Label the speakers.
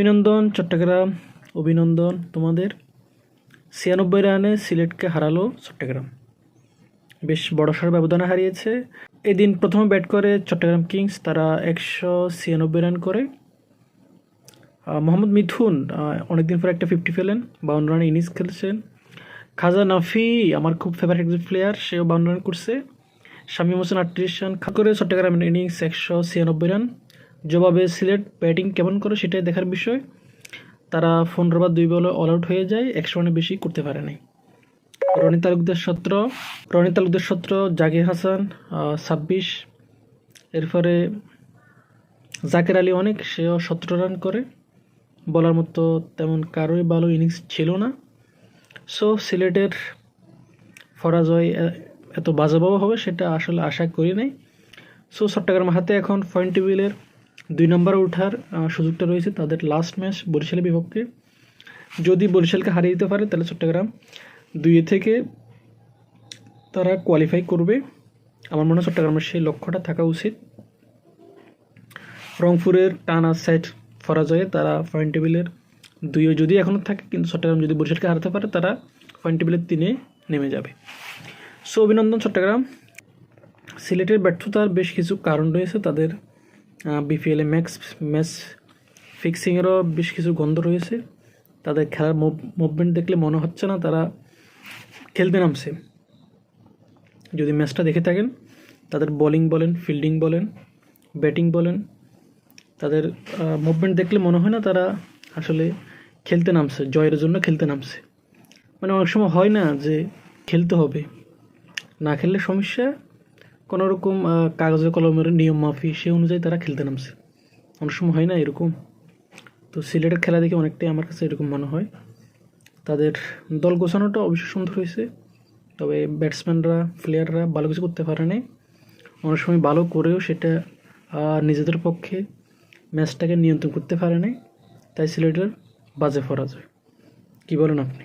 Speaker 1: অভিনন্দন, চট্টগ্রাম, অভিনন্দন তোমাদের। ছিয়ানব্বই রানে সিলেটকে হারালো চট্টগ্রাম। বেশ বড় বড়সড় ব্যবধানে হারিয়েছে। এদিন প্রথমে ব্যাট করে চট্টগ্রাম কিংস, তারা একশো ছিয়ানব্বই রান করে। মোহাম্মদ মিথুন অনেকদিন পর একটা ফিফটি ফেলেন, বাউন্ন রানে ইনিংস খেলছেন। খাজা নাফি, আমার খুব ফেভারিট একজন প্লেয়ার সেও বাউন্ন রান করছে। শামীম হোসেন আটত্রিশ রান করে চট্টগ্রামের ইনিংস একশো ছিয়ানব্বই রান। জবাবে সিলেট ব্যাটিং কেমন করে সেটাই দেখার বিষয়। তারা পনেরো বা দুই বলে অল আউট হয়ে যায়, একশো রানের বেশি করতে পারে নাই। রনি তালুকদের সত্র, রনি তালুকদের সত্র, জাকির হাসান ছাব্বিশ। এরপরে জাকের আলী অনেক, সেও সতেরো রান করে। বলার মতো তেমন কারোই ভালো ইনিংস ছিল না। সো সিলেটের পরাজয় এ- এত বাজাবাবু হবে সেটা আসলে আশা করি নাই। সো চট্টগ্রাম হাতে এখন পয়েন্ট টেবিলের দুই নম্বরে ওঠার সুযোগটা রয়েছে তাদের লাস্ট ম্যাচ বরিশালের বিপক্ষে। যদি বরিশালকে হারিয়ে দিতে পারে, তাহলে চট্টগ্রাম। দুই থেকে তারা কোয়ালিফাই করবে। আমার মনে হয় চট্টগ্রামের সেই লক্ষ্যটা থাকা উচিত। রংপুরের টানা সেট পরাজয়ে তারা পয়েন্ট টেবিলের দুইও যদি এখনও থাকে, কিন্তু চট্টগ্রাম যদি বরিশালকে হারাতে পারে, তারা পয়েন্ট টেবিলের তিনে নেমে যাবে। সো অভিনন্দন চট্টগ্রাম। সিলেটের ব্যর্থতার বেশ কিছু কারণ রয়েছে তাদের বিপিএলে ম্যাক্স ম্যাচ ফিক্সিংয়েরও বেশ কিছু গন্ধ রয়েছে। তাদের খেলার মুভমেন্ট দেখলে মনে হচ্ছে না তারা খেলতে নামছে। যদি ম্যাচটা দেখে থাকেন, তাদের বোলিং বলেন ফিল্ডিং বলেন ব্যাটিং বলেন, তাদের মুভমেন্ট দেখলে মনে হয় না তারা আসলে খেলতে নামছে, জয়ের জন্য খেলতে নামছে। মানে অনেক সময় হয় না যে খেলতে হবে। না খেললে সমস্যা কোনো রকম কাগজে কলমের নিয়ম মাফি সে অনুযায়ী তারা খেলতে নামছে। অনেক সময় হয় না এরকম। তো সিলেটের খেলা দেখে অনেকটাই আমার কাছে এরকম মনে হয়। তাদের দল গোছানোটা অবশ্য সুন্দর হয়েছে। তবে ব্যাটসম্যানরা, প্লেয়াররা ভালো কিছু করতে পারে নাই। অনেক সময় ভালো করেও সেটা নিজেদের পক্ষে ম্যাচটাকে নিয়ন্ত্রণ করতে পারে নাই। তাই সিলেটের বাজে পরাজয়। কী বলেন আপনি?